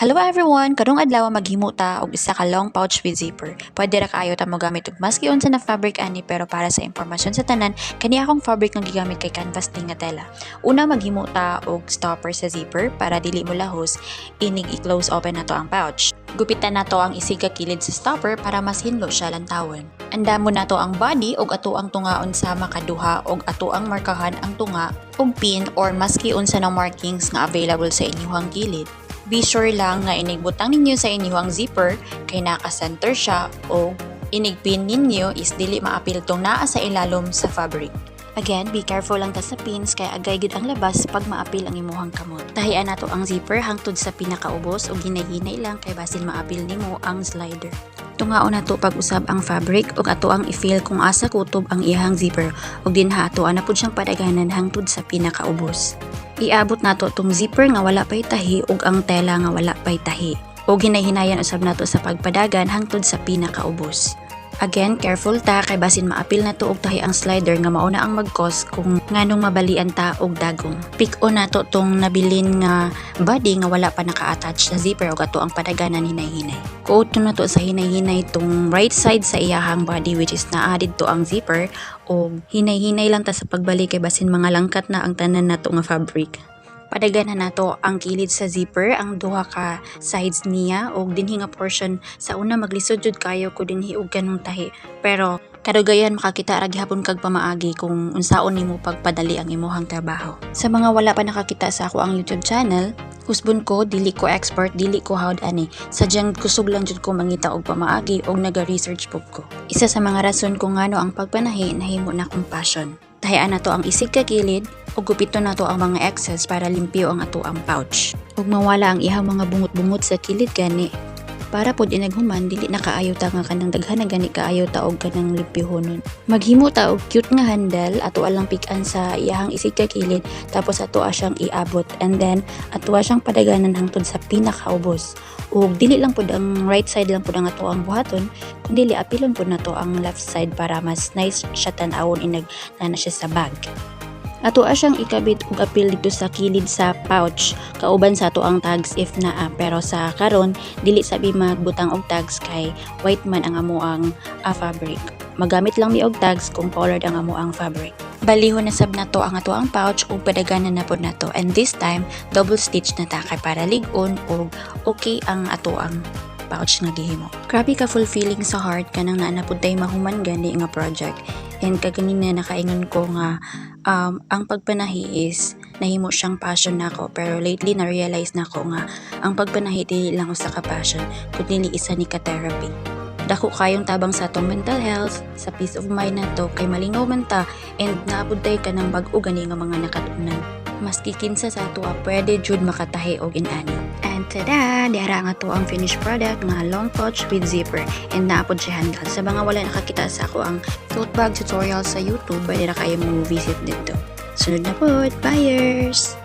Hello everyone! Karong adlaw maghimo ta og isa ka long pouch with zipper. Pwede ra kaayo ta mo gamit og maski unsa na fabric ani pero para sa impormasyon sa tanan, kani akong fabric nga gigamit kay canvas din nga tela. Una maghimo ta og stopper sa zipper para dili mo lahos, inig i-close open nato ang pouch. Gupitan nato ang isig kilid sa stopper para mas hinlo siya lantawon. Anda mo nato ang body og ato ang tungaon sa makaduha og ato ang markahan ang tunga og pin or maski unsa na markings nga available sa inyong gilid. Be sure lang nga inigbutang ninyo sa inyong zipper kay naka-center siya o inigpin ninyo is dili maapil tong naa sa ilalom sa fabric. Again, be careful lang ta sa pins kay agay gid ang labas pag maapil ang imuhang kamot. Tahian nato ang zipper hangtod sa pinakaubos o ginay-ginay lang kay basin maapil nimo ang slider. Tungaon nato pag-usab ang fabric ug ato ang i-feel kung asa kutob ang iyang zipper ug dinha ato ana pud siyang padaganan hangtod sa pinakaubos. Iabot nato tong zipper nga wala pay tahi ug ang tela nga wala pay tahi. O ginahinayan usab nato sa pagpadagan hangtod sa pinakaubos. Again, careful ta kay basin maapil na to og tahi ang slider nga mauna ang mag-cause kung nganong mabalian ta og dagong. Pick on nato tong nabilin nga body nga wala pa naka-attach sa zipper og ato ang padaganan hinay-hinay. Kuot na to sa hinay-hinay tong right side sa iyahang body which is naa didto ang zipper og hinay-hinay lang ta sa pagbalik kay basin mga langkat na ang tanan nato nga fabric. Padaganan nato ang kilid sa zipper, ang duha ka sides niya og dinhi nga portion sa una maglisod jud kayo ko dinhi og kanong tahi. Pero kadugayan makakita ra gihapon kag pamaagi kung unsaon nimo pagpadali ang imuhang trabaho. Sa mga wala pa nakakita sa ako ang YouTube channel, husbon ko dili ko expert dili ko hawd ani sadyang kusog lang jud ko mangita og pamaagi og naga-research pug ko isa sa mga rason kung ngano ang pagpanahi nahimo na kong passion tahian nato ang isig ka kilid ug gupito nato ang mga excess para limpyo ang ato ang pouch. Ug mawala ang ihang mga bungot-bungot sa kilid gani para pod inaghuman dili na kaayo ta nga kanang daghan na gani kaayo ta og kanang limpyohonon maghimo ta og cute nga handle ato alang pikan sa iyahang isig ka kilid tapos ato siyang iabot. And then ato siyang padaganan hangtod sa pinakaubos. Ug dili lang pod ang right side lang pod ang ato ang buhaton kundi dili apilon pod nato ang left side para mas nice siya tan-awon inag na siya sa bag Ato siyang ikabit ug apil dito sa kilid sa pouch kauban sa ato ang tags if naa pero sa karon dili sabi magbutang og tags kay white man ang amo ang ah, fabric. Magamit lang mi og tags kung colored ang amo ang fabric. Balihon na sab nato ang ato ang pouch ug padaganan na pod nato and this time double stitch na ta kay para lig-on ug okay ang ato ang pouch nga gihimo. Grabe ka fulfilling sa heart kanang naa na pud tay mahuman gani nga project. And kaganina nakaingon ko nga um, ang pagpanahi is nahimo siyang passion nako pero lately na-realize nako nga ang pagpanahi dili lang usa ka passion kundi isa ni ka therapy dako kayong tabang sa atong mental health sa peace of mind nato kay malingaw man ta and naabot tay ka ng bag-o gani nga mga nakatunan maski kinsa sa ato pwede jud makatahi og inani and tada diara nga to ang finished product nga long pouch with zipper. And naapod siya handle. Sa mga wala nakakita sa ako ang tote bag tutorial sa YouTube pwede na kayo mo visit dito. Sunod na po buyers